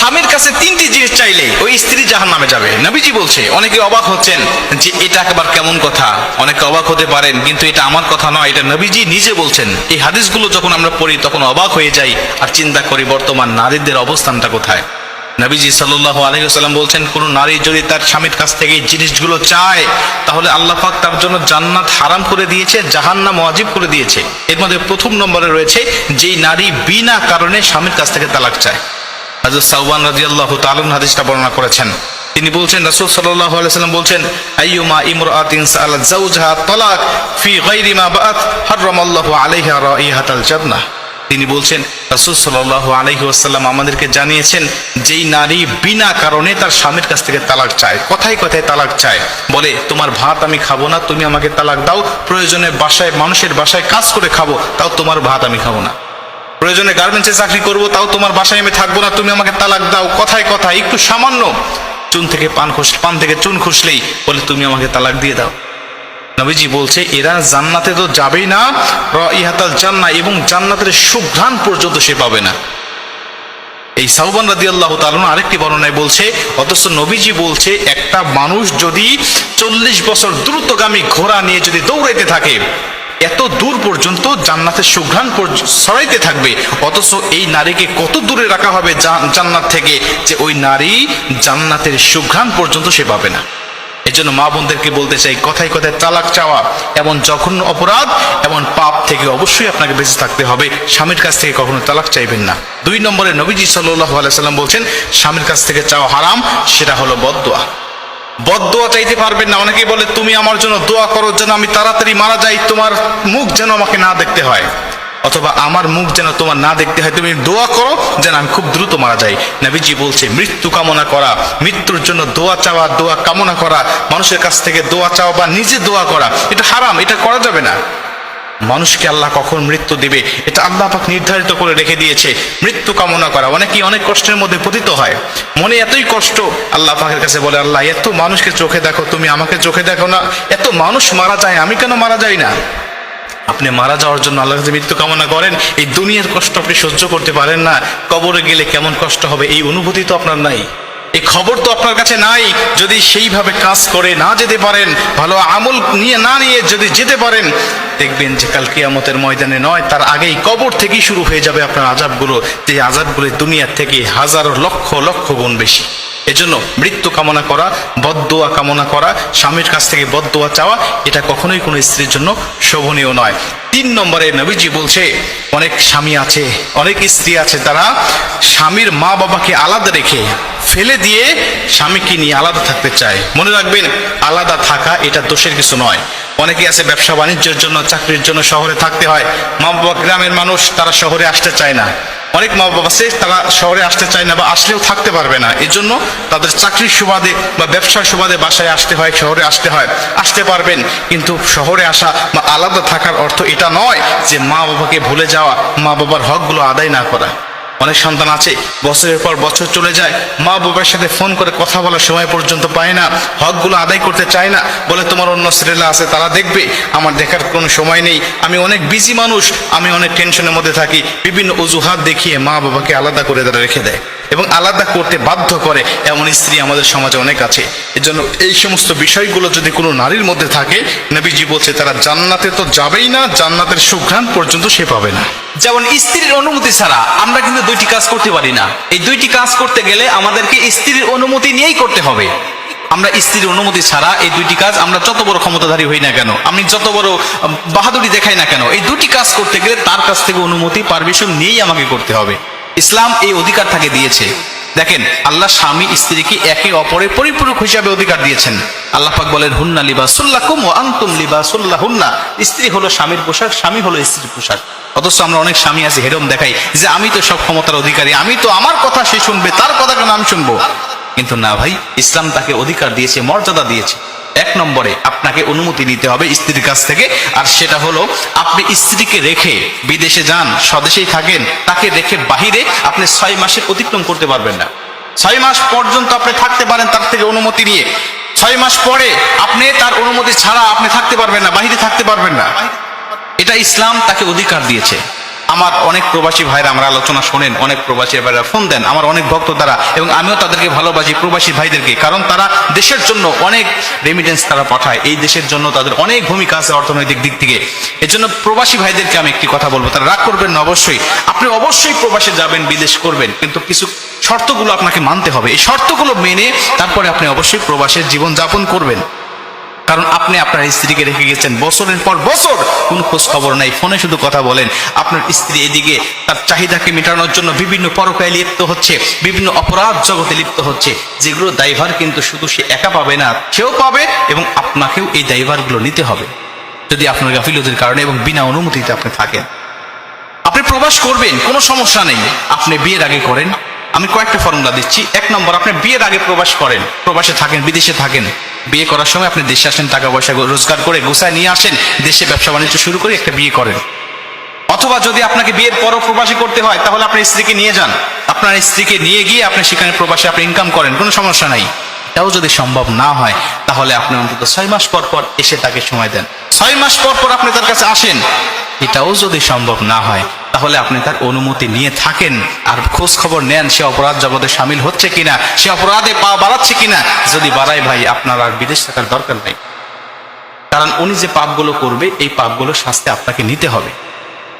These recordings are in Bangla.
স্বামীর কাছে তিনটি জিনিস চাইলে ওই স্ত্রী জাহান নামে যাবে। নবীজি বলছে, অনেকে অবাক হচ্ছেন যে এটা একবার কেমন কথা। অনেকে অবাক হতে পারেন, কিন্তু এটা আমার কথা নয়, এটা নবীজি নিজে বলছেন। এই হাদিসগুলো যখন আমরা পড়ি, তখন অবাক হয়ে যাই আর চিন্তা করি, বর্তমান নারীদের অবস্থানটা কোথায়? নবীজি সাল্লাহ আলহিহাল্লাম বলছেন, কোন নারী যদি তার স্বামীর কাছ থেকে এই জিনিসগুলো চায়, তাহলে আল্লাহ পাক তার জন্য জান্নাত হারাম করে দিয়েছে, জাহান্নাম ওয়াজিব করে দিয়েছে। এর মধ্যে প্রথম নম্বরে রয়েছে, যেই নারী বিনা কারণে স্বামীর কাছ থেকে তালাক চায়। হাজরত সাউবান রাদিয়াল্লাহু তাআলা হাদিসটা বর্ণনা করেছেন। তিনি বলছেন, রাসূল সাল্লাল্লাহু আলাইহি সাল্লাম বলছেন, আইয়ুমা ইমরাআতিন সাআলাত যাওজাহা তালাক ফি গায়রি মা বাআত হারামাল্লাহু আলাইহা রাইহাতাল জান্নাহ। তিনি বলছেন, রাসূল সাল্লাল্লাহু আলাইহি ওয়াসাল্লাম আমাদেরকে জানিয়েছেন, যেই নারী বিনা কারণে তার স্বামীর কাছ থেকে তালাক চায়, কথায় কথায় তালাক চায়। বলে, তোমার ভাত আমি খাব না, তুমি আমাকে তালাক দাও, প্রয়োজনে বাসায়, মানুষের বাসায় কাজ করে খাব, তাও তোমার ভাত আমি খাব না। প্রয়োজনে গার্মেন্টসে চাকরি করব, তাও তোমার বাসায় আমি থাকব না, তুমি আমাকে তালাক দাও। কথায় কথায়, একটু সামান্য চুন থেকে পান খুশ পান থেকে চুন খুশলেই বলে, তুমি আমাকে তালাক দিয়ে দাও। নবীজি বলছে, এরা জান্নাতে তো যাবেই না ইহাতাল জান্না এবং জান্নাতের সুঘ্রাণ পর্যন্ত সে পাবে না। এই সাউবান রাদি আল্লাহ তালন আরেকটি বর্ণনায় বলছে, অথচ নবীজি বলছে, একটা মানুষ যদি চল্লিশ বছর দ্রুতগামী ঘোড়া নিয়ে যদি দৌড়াইতে থাকে এত দূর পর্যন্ত জান্নাতের সুঘ্রাণ ছড়াইতে থাকবে। অথচ এই নারীকে কত দূরে রাখা হবে জান্নাত থেকে যে ওই নারী জান্নাতের সুঘ্রাণ পর্যন্ত সে পাবে না। এজন্য মা বোনদেরকে বলতে চাই, কথায় কথায় তালাক চাওয়া, এমন জঘন্য অপরাধ, এমন পাপ থেকে অবশ্যই আপনাকে বেঁচে থাকতে হবে। স্বামীর কাছ থেকে কখনো তালাক চাইবেন না। দুই নম্বরে নবীজি সাল্লাহ আলাইসাল্লাম বলছেন, স্বামীর কাছ থেকে চাওয়া হারাম, সেটা হলো বদদোয়া। বদদোয়া চাইতে পারবেন না। অনেকে বলে, তুমি আমার জন্য দোয়া করো যেন আমি তাড়াতাড়ি মারা যাই, তোমার মুখ যেন আমাকে না দেখতে হয়। অথবা, আমার মুখ যেন তোমার না দেখতে হয়, তুমি দোয়া করো যেন আমি খুব দ্রুত মারা যাই। নাবিজি বলছে, মৃত্যু কামনা করা, মৃত্যুর জন্য দোয়া চাওয়া, দোয়া কামনা করা, মানুষের কাছ থেকে দোয়া চাওয়া বা নিজে দোয়া করা, এটা হারাম, এটা করা যাবে না। মানুষকে আল্লাহ কখন মৃত্যু দিবে, এটা আল্লাহ পাক নির্ধারিত করে রেখে দিয়েছে। মৃত্যু কামনা করা, অনেকেই অনেক কষ্টের মধ্যে পতিত হয়। মনে এতই কষ্ট, আল্লাহ পাকের কাছে বলে, আল্লাহ, এত মানুষকে চোখে দেখো, তুমি আমাকে চোখে দেখো না। এত মানুষ মারা যায়, আমি কেন মারা যাই না? আপনি মারা যাওয়ার জন্য আল্লাহ কাছে মৃত্যু কামনা করেন, এই দুনিয়ার কষ্ট আপনি সহ্য করতে পারেন না। কবরে গেলে কেমন কষ্ট হবে, এই অনুভূতি তো আপনার নাই। এই খবর তো আপনার কাছে নাই। যদি সেইভাবে কাজ করে না যেতে পারেন, ভালো আমল নিয়ে না নিয়ে যদি যেতে পারেন, দেখবেন যে কাল কিয়ামতের ময়দানে নয়, তার আগেই কবর থেকেই শুরু হয়ে যাবে আপনার আজাবগুলো যে আজাবগুলো দুনিয়ার থেকে হাজার লক্ষ লক্ষ গুণ বেশি। এজন্য মৃত্যু কামনা করা, বদদোয়া কামনা করা, স্বামীর কাছ থেকে বদদোয়া চাওয়া, এটা কখনোই কোনো স্ত্রীর জন্য শোভনীয় নয়। তিন নম্বরে নবীজি বলছে, অনেক স্বামী আছে, অনেক স্ত্রী আছে, তারা স্বামীর মা বাবাকে আলাদা রেখে ফেলে দিয়ে স্বামীকে নিয়ে আলাদা থাকতে চায়। মনে রাখবেন, আলাদা থাকা এটা দোষের কিছু নয়। অনেকে আছে ব্যবসা বাণিজ্যের জন্য, চাকরির জন্য শহরে থাকতে হয়। মা বাবা গ্রামের মানুষ, তারা শহরে আসতে চায় না। অনেক মা বাবা আছে, তারা শহরে আসতে চায় না বা আসলেও থাকতে পারবে না। এর জন্য তাদের চাকরির সুবাদে বা ব্যবসার সুবাদে বাসায় আসতে হয়, শহরে আসতে হয়, আসতে পারবেন। কিন্তু শহরে আসা বা আলাদা থাকার অর্থ এটা নয় যে মা বাবাকে ভুলে যাওয়া মা বাবার হকগুলো আদায় না করা। অনেক সন্তান আছে, বছরের পর বছর চলে যায়, মা বাবার সাথে ফোন করে কথা বলার সময় পর্যন্ত পায় না, হকগুলো আদায় করতে চায় না, বলে তোমার অন্য ছেলেরা আছে, তারা দেখবে, আমার দেখার কোনো সময় নেই, আমি অনেক বিজি মানুষ, আমি অনেক টেনশনের মধ্যে থাকি, বিভিন্ন অজুহাত দেখিয়ে মা বাবাকে আলাদা করে তারা রেখে দেয়। এবং আলাদা করতে বাধ্য করে এমন স্ত্রী আমাদের সমাজে অনেক আছে। এজন্য এই সমস্ত বিষয়গুলো যদি কোনো নারীর মধ্যে থাকে, নবীজি বলছে, তারা জান্নাতে তো যাবেই না, জান্নাতের সুঘ্রাণ পর্যন্ত সে পাবে না। যেমন স্ত্রীর অনুমতি ছাড়া আমরা কিন্তু দুইটি কাজ করতে পারি না। এই দুইটি কাজ করতে গেলে আমাদেরকে স্ত্রীর অনুমতি নিয়েই করতে হবে। আমরা স্ত্রীর অনুমতি ছাড়া এই দুইটি কাজ আমরা যত বড় ক্ষমতাধারী হই না কেন, আমি যত বড় বাহাদুরি দেখাই না কেন, এই দুটি কাজ করতে গেলে তার কাছ থেকে অনুমতি, পারমিশন নিয়েই আমাকে করতে হবে। ইসলাম এই অধিকার তাকে দিয়েছে। দেখেন, আল্লাহ স্বামী, স্ত্রীকে একে অপরের পরিপূরক হিসাবে অধিকার দিয়েছেন। আল্লাহ পাক বলেন, হুন্না লিবাসুল্লাহ কুম ও আংতুম লিবাসুল্লাহ হুন্না স্ত্রী হলো স্বামীর পোশাক, স্বামী হলো স্ত্রীর পোশাক। অথচ আমরা অনেক স্বামী আছে, হেরম দেখাই, যে আমি তো সব ক্ষমতার অধিকারী, আমি তো আমার কথা সে শুনবে, তার কথা কেন আমি শুনব। কিন্তু না ভাই, ইসলাম তাকে অধিকার দিয়েছে, মর্যাদা দিয়েছে। এক নম্বরে আপনাকে অনুমতি নিতে হবে স্ত্রীর কাছ থেকে, আর সেটা হলো আপনি স্ত্রীকে রেখে বিদেশে যান, স্বদেশেই থাকেন, তাকে রেখে বাহিরে আপনি ছয় মাসের অতিক্রম করতে পারবেন না। ছয় মাস পর্যন্ত আপনি থাকতে পারেন তার থেকে অনুমতি নিয়ে। ছয় মাস পরে আপনি তার অনুমতি ছাড়া আপনি থাকতে পারবেন না, বাহিরে থাকতে পারবেন না। এটা ইসলাম তাকে অধিকার দিয়েছে। আমার অনেক প্রবাসী ভাইরা আমার আলোচনা শোনেন, অনেক প্রবাসী ভাইরা ফোন দেন, আমার অনেক ভক্ত তারা, এবং আমিও তাদেরকে ভালোবাসি প্রবাসী ভাইদেরকে, কারণ তারা দেশের জন্য অনেক রেমিটেন্স তারা পাঠায়। এই দেশের জন্য তাদের অনেক ভূমিকা আছে অর্থনৈতিক দিক থেকে। এজন্য প্রবাসী ভাইদেরকে আমি একটি কথা বলব, তারা রাগ করবেন না অবশ্যই। আপনি অবশ্যই প্রবাসে যাবেন, বিদেশ করবেন, কিন্তু কিছু শর্তগুলো আপনাকে মানতে হবে। এই শর্তগুলো মেনে তারপরে আপনি অবশ্যই প্রবাসের জীবন যাপন করবেন। কারণ আপনি আপনার স্ত্রীকে রেখে গেছেন। বছরের পর বছর কোন খোঁজ খবর নাই, ফোনে শুধু কথা বলেন। আপনার স্ত্রী এদিকে তার চাহিদাকে মেটানোর জন্য বিভিন্ন পরকায় লিপ্ত হচ্ছে, বিভিন্ন অপরাধ জগতে লিপ্ত হচ্ছে, যেগুলো দায়ভার কিন্তু শুধু সে একা পাবে না, সেও পাবে এবং আপনাকেও এই দায়ভারগুলো নিতে হবে। যদি আপনার গাফিলতির কারণে এবং বিনা অনুমতিতে আপনি থাকেন। আপনি প্রবাস করবেন, কোনো সমস্যা নেই। আপনি বিয়ের আগে করেন আমি কয়েকটা ফর্মুলা দিচ্ছি। এক নম্বর, আপনি বিয়ের আগে প্রবাস করেন। প্রবাসে থাকেন, বিদেশে থাকেন। বিয়ে করার সময় আপনি দেশে আসেন টাকা পয়সা রোজগার করে গোসায় নিয়ে আসেন, দেশে ব্যবসা বাণিজ্য শুরু করে একটা বিয়ে করেন। অথবা যদি আপনাকে বিয়ের পরও প্রবাসী করতে হয়, তাহলে আপনার স্ত্রীকে নিয়ে যান। আপনার স্ত্রীকে নিয়ে গিয়ে আপনি সেখানে প্রবাসে আপনি ইনকাম করেন, কোনো সমস্যা নাই। এটাও যদি সম্ভব না হয়, তাহলে আপনি অন্তত ছয় মাস পর পর এসে তাকে সময় দেন। ছয় মাস পর পর আপনি তার কাছে আসেন, এটাও যদি সম্ভব না হয় তাহলে আপনি তার অনুমতি নিয়ে থাকেন। আর খোঁজ খবর নেন সে অপরাধ জগতে সামিল হচ্ছে কিনা, সে অপরাধে পা বাড়াচ্ছে কিনা। যদি বাড়ায় ভাই, আপনার আর বিদেশ থাকার দরকার নাই। কারণ উনি যে পাপগুলো করবে, এই পাপগুলো শাস্তি আপনাকে নিতে হবে।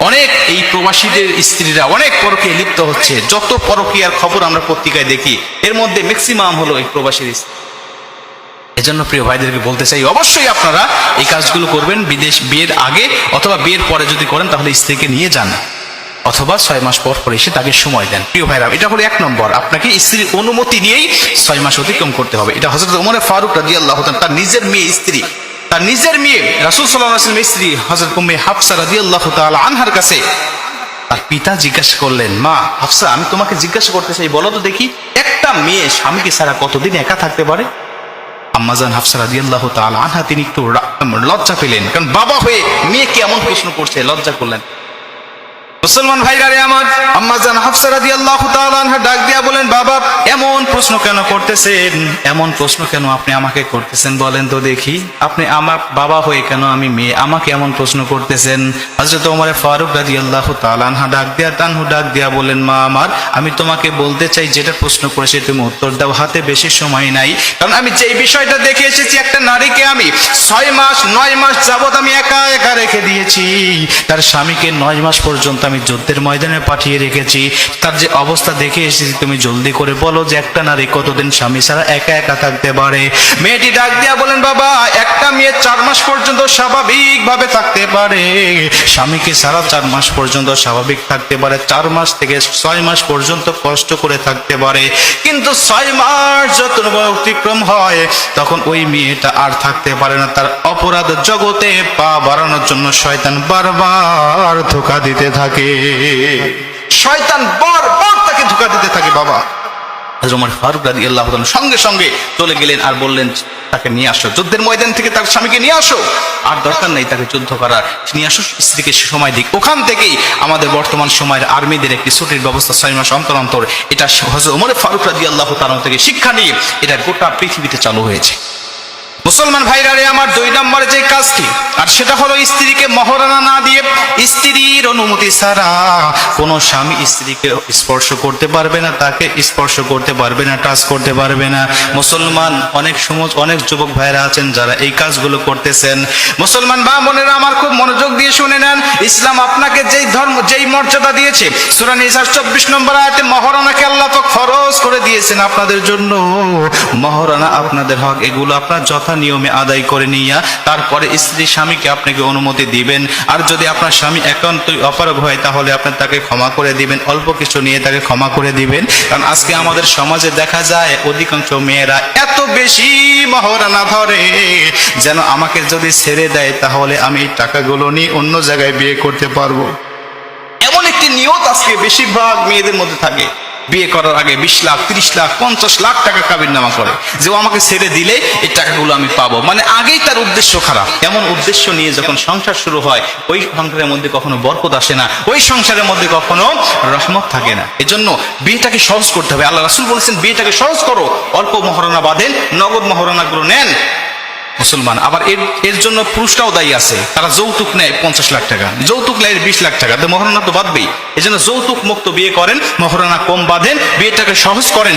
অনেক এই প্রবাসীদের স্ত্রীরা অনেক পরকে লিপ্ত হচ্ছে। যত পরকীয়ার খবর আমরা পত্রিকায় দেখি, এর মধ্যে ম্যাক্সিমাম হলো এই প্রবাসীর স্ত্রী। এজন্য প্রিয় ভাইদেরকে বলতে চাই, অবশ্যই আপনারা এই কাজগুলো করবেন বিদেশ বিয়ের আগে অথবা বিয়ের পরে যদি করেন তাহলে স্ত্রীকে নিয়ে যান। অথবা ছয় মাস পর পর এসে তাকে সময় দেন। প্রিয় ভাইরা, এটা হলো এক নম্বর। আপনাকে স্ত্রীর অনুমতি নিয়েই ছয় মাস অতিক্রম করতে হবে। এটা হজরত উমরে ফারুক রাজি আল্লাহ তার নিজের মেয়ে স্ত্রী। তার নিজের মেয়ে, রাসুল সাল্লাহ স্ত্রী হজরত উম্মে হাফসা রাজি আল্লাহ আনহার কাছে। তার পিতা জিজ্ঞাসা করলেন, মা, হাফসা, আমি তোমাকে জিজ্ঞাসা করতে চাই, বলো তো দেখি, একটা মেয়ে স্বামীকে ছাড়া কতদিন একা থাকতে পারে? আম্মাজান হাফসা রাজিয়াল্লাহ তাল আনহা, তিনি একটু লজ্জা পেলেন। কারণ বাবা হয়ে মেয়েকে এমন প্রশ্ন করছে, লজ্জা করলেন। মুসলমান ভাইরা রে আমার আম্মাজান হাফসা রাদিয়াল্লাহু তাআলা আনহা ডাক দিয়া বলেন, বাবা, এমন প্রশ্ন কেন করতেছেন? এমন প্রশ্ন কেন আপনি আমাকে করতেছেন বলেন তো দেখি। আপনি আমার বাবা হয়ে কেন আমি মেয়ে? আমাকে এমন প্রশ্ন করতেছেন? হযরত ওমর ফারুক রাদিয়াল্লাহু তাআলা আনহা ডাক দিয়া, তানহু ডাক দিয়া বলেন, মা আমার, আমি তোমাকে বলতে চাই, যেটা প্রশ্ন করেছে তুমি উত্তর দাও। হাতে বেশি সময় নাই। কারণ আমি যেই বিষয়টা দেখে এসেছি, একটা নারীকে আমি ছয় মাস, নয় মাস যাবত আমি একা একা রেখে দিয়েছি। তার স্বামীকে নয় মাস পর্যন্ত আমি যুদ্ধের ময়দানে পাঠিয়ে রেখেছি তার যে অবস্থা দেখে এসেছি, তুমি জলদি করে বলো যে একটা নারী কতদিন স্বামী ছাড়া একা একা থাকতে পারে। মেয়েটি ডাক দিয়া বলেন, বাবা, একটা মেয়ে চার মাস পর্যন্ত স্বাভাবিক ভাবে থাকতে পারে। স্বামীকে ছাড়া চার মাস পর্যন্ত স্বাভাবিক থাকতে পারে, চার মাস থেকে ছয় মাস পর্যন্ত কষ্ট করে থাকতে পারে। কিন্তু ছয় মাস যত অতিক্রম হয়, তখন ওই মেয়েটা আর থাকতে পারে না। তার অপরাধ জগতে পা বাড়ানোর জন্য শয়তান বারবার ধোকা দিতে থাকে। শয়তান বারবার তাকে ধোকা দিতে থাকে, বাবা। রোমার ফারুক রাজি আল্লাহ সঙ্গে সঙ্গে চলে গেলেন আর বললেন, তাকে নিয়ে আসো। যুদ্ধের ময়দান থেকে তার স্বামীকে নিয়ে আসো। আর দরকার নেই তাকে যুদ্ধ করার। নিয়ে আসো, স্ত্রীকে সময় দিক। ওখান থেকেই আমাদের বর্তমান সময়ের আর্মিদের একটি ছুটির ব্যবস্থা ছয় মাস অন্তর অন্তর। এটা হজরত ওমর ফারুক রাজি আল্লাহ তালন থেকে শিক্ষা নিয়ে এটা গোটা পৃথিবীতে চালু হয়েছে। মুসলমান ভাইরা রে আমার দুই নম্বরে যে কাজটি, আর সেটা হলো স্ত্রীকে মহরানা না দিয়ে স্ত্রীর অনুমতি ছাড়া কোনো স্বামী স্ত্রীকে স্পর্শ করতে পারবে না, তাকে স্পর্শ করতে পারবে না, টাচ করতে পারবে না। মুসলমান, অনেক সমাজ অনেক যুবক ভাইরা আছেন যারা এই কাজগুলো করতেছেন। মুসলমান বা বোনেরা, আমার খুব মনোযোগ দিয়ে শুনে নেন, ইসলাম আপনাকে যেই ধর্ম, যেই মর্যাদা দিয়েছে, সুরা নিসার চব্বিশ নম্বর আয়াতে মহারণাকে আল্লাহ তো খরচ করে দিয়েছেন আপনাদের জন্য। মহরানা আপনাদের হক, এগুলো আপনার যথা নিয়মে আদায় করে নিয়া তারপরে স্ত্রী স্বামীকে আপনাকে অনুমতি দিবেন। আর যদি আপনার স্বামী একান্তই অপারগ হয়, তাহলে আপনি তাকে ক্ষমা করে দিবেন। অল্প কিছু নিয়ে তাকে ক্ষমা করে দিবেন। কারণ আজকে আমাদের সমাজে দেখা যায়, অধিকাংশ মেয়েরা এত বেশি মহারণা ধরে, যেন আমাকে যদি ছেড়ে দেয়, তাহলে আমি এই টাকাগুলো নিয়ে অন্য জায়গায় বিয়ে করতে পারব। এমন একটি নিয়ত আজকে বেশিরভাগ মেয়েদের মধ্যে থাকে। বিয়ে করার আগে বিশ লাখ, তিরিশ লাখ, পঞ্চাশ লাখ টাকা কাবির নামা করে। যে ও আমাকে ছেড়ে দিলে এই টাকাগুলো আমি পাবো। মানে আগেই তার উদ্দেশ্য খারাপ। এমন উদ্দেশ্য নিয়ে যখন সংসার শুরু হয়, ওই সংসারের মধ্যে কখনো বরকত আসে না। ওই সংসারের মধ্যে কখনো রহমত থাকে না। এজন্য বিয়েটাকে সহজ করতে হবে। আল্লাহ রাসুল বলেছেন, বিয়েটাকে সহজ করো। অল্প মহারণা বাঁধেন, নগদ মহারণাগুলো নেন। মুসলমান। আবার এর এর জন্য পুরুষটাও দায়ী আছে। তারা যৌতুক নেয় পঞ্চাশ লাখ টাকা। যৌতুক নেয় বিশ লাখ টাকা। তো মহারণা তো বাঁধবেই। এই জন্য যৌতুক মুক্ত বিয়ে করেন, মহারণা কম বাঁধেন, বিয়েটাকে সহজ করেন।